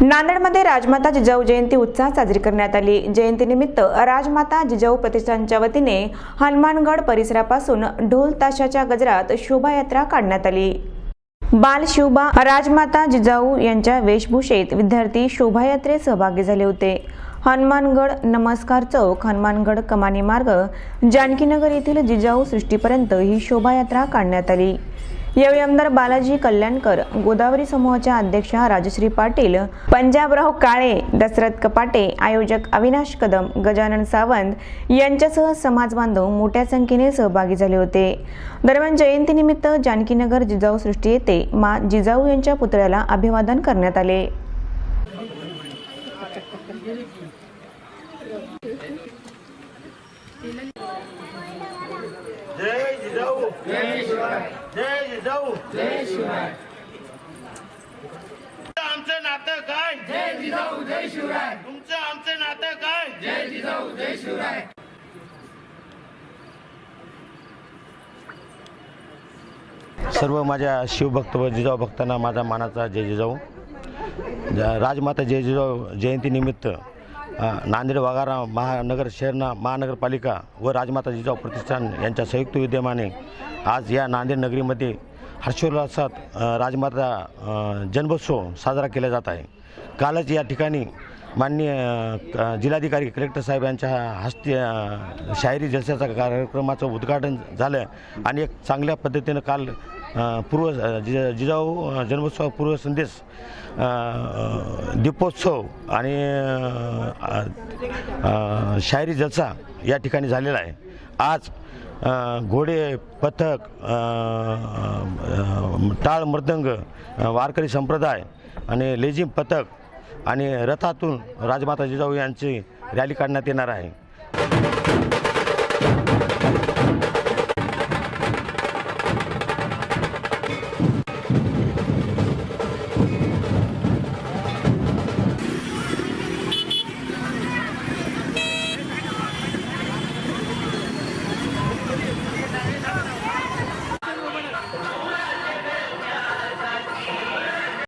नांदेडमध्ये राजमाता जिजाऊ जयंती उत्साहात साजरी करण्यात आली. जयंतीनिमित्त राजमाता जिजाऊ प्रतिष्ठानच्या वतीने हनुमानगड परिसरापासून ढोल ताशाच्या गजरात शोभायात्रा काढण्यात आली. बाल शिवबा राजमाता जिजाऊ यांच्या वेशभूषेत विद्यार्थी शोभायात्रेत सहभागी झाले होते. हनुमानगड नमस्कार चौक हनुमानगड कमानी मार्ग जानकीनगर येथील जिजाऊ सृष्टीपर्यंत ही शोभायात्रा काढण्यात आली. यावेळी आमदार बालाजी कल्याणकर गोदावरी समूहाच्या अध्यक्षा राजश्री पाटील पंजाबराव काळे दशरथ कपाटे आयोजक अविनाश कदम गजानन सावंत यांच्यासह समाज बांधव मोठ्या संख्येने सहभागी झाले होते. दरम्यान जयंतीनिमित्त जानकीनगर जिजाऊ सृष्टी येथे मा जिजाऊ यांच्या पुतळ्याला अभिवादन करण्यात आले. जय जिजाऊ जय शिवराय आमचं नातं काय जय जिजाऊ जय शिवराय तुमचं आमचं नातं काय जय जिजाऊ जय शिवराय सर्व माझ्या शिवभक्त व जिजाऊ भक्तांना माझा मानाचा जय जिजाऊ. राजमाता जय जिजाऊ जयंतीनिमित्त नांदेड वाघारा महानगर शहरना महानगरपालिका व राजमाता जिजाऊ प्रतिष्ठान यांच्या संयुक्त विद्यमाने आज या नांदेड नगरीमध्ये हर्षोल्लासात राजमाता जन्मोत्सव साजरा केला जात आहे. कालच या ठिकाणी माननीय क- जिल्हाधिकारी कलेक्टर साहेब यांच्या हस्ते शायरी शाहिरी जलसाचा कार्यक्रमाचं उद्घाटन झालं आणि एक चांगल्या पद्धतीनं काल पूर्व जिजा जिजाऊ जन्मोत्सव पूर्व संदेश दीपोत्सव आणि शायरी जलसा या ठिकाणी झालेला आहे. आज घोडे पथक टाळ मृदंग वारकरी संप्रदाय आणि लेझिम पथक आणि रथातून राजमाता जिजाऊ यांची रॅली काढण्यात येणार आहे.